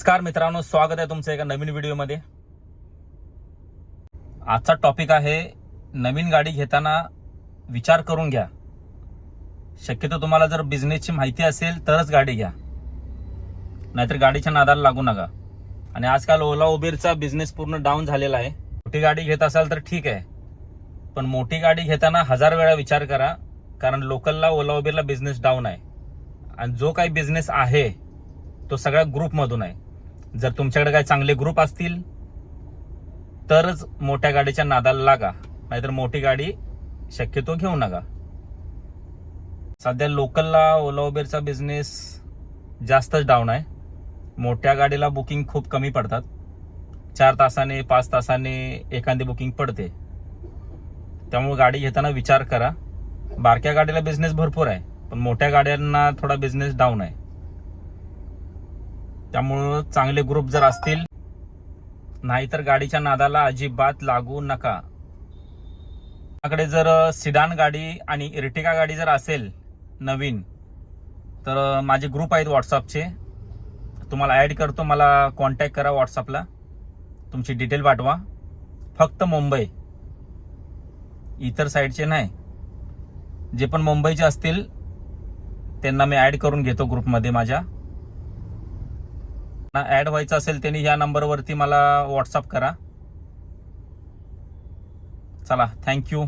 नमस्कार मित्रांनो स्वागत आहे तुमचं एका नवीन व्हिडिओमध्ये. आजचा टॉपिक आहे नवीन गाडी घेताना विचार करून घ्या. शक्यतो तुम्हाला जर बिझनेसची माहिती असेल तरच गाडी घ्या. नाहीतर गाडीच्या नादाला लागू नका. आणि आजकाल ओला उबेरचा बिझनेस पूर्ण डाऊन झालेला आहे. मोठी गाडी घेत असाल तर ठीक आहे. पण मोठी गाडी घेताना हजार वेळा विचार करा कारण लोकलला ओला उबेरला बिझनेस डाऊन आहे. आणि जो काही बिझनेस आहे तो सगळ्या ग्रुपमधून आहे. जर तुमच्याकडे काही चांगले ग्रुप असतील तरच मोठ्या गाडीच्या नादाला लागा. नाहीतर मोठी गाडी शक्यतो घेऊ नका. सध्या लोकलला ओला उबेरचा बिझनेस जास्तच डाऊन आहे. मोठ्या गाडीला बुकिंग खूप कमी पडतात. चार तासाने पाच तासाने एखादी बुकिंग पडते. त्यामुळे गाडी घेताना विचार करा. बारक्या गाडीला बिझनेस भरपूर आहे पण मोठ्या गाड्यांना थोडा बिझनेस डाऊन आहे. त्यामुळं चांगले ग्रुप जर असतील नाहीतर गाडीच्या नादाला अजिबात लागू नका. आपल्याकडे जर सिडान गाडी आणि इर्टिका गाडी जर असेल नवीन तर माझे ग्रुप आहेत व्हॉट्सअपचे तुम्हाला ॲड करतो मला कॉन्टॅक्ट करा व्हॉट्सअपला तुमची डिटेल पाठवा. फक्त मुंबई. इतर साईडचे नाही. जे पण मुंबईचे असतील त्यांना मी ॲड करून घेतो ग्रुपमध्ये माझ्या. ॲड व्हायचं असेल त्यांनी ह्या नंबरवरती मला व्हॉट्सअप करा. चला थँक्यू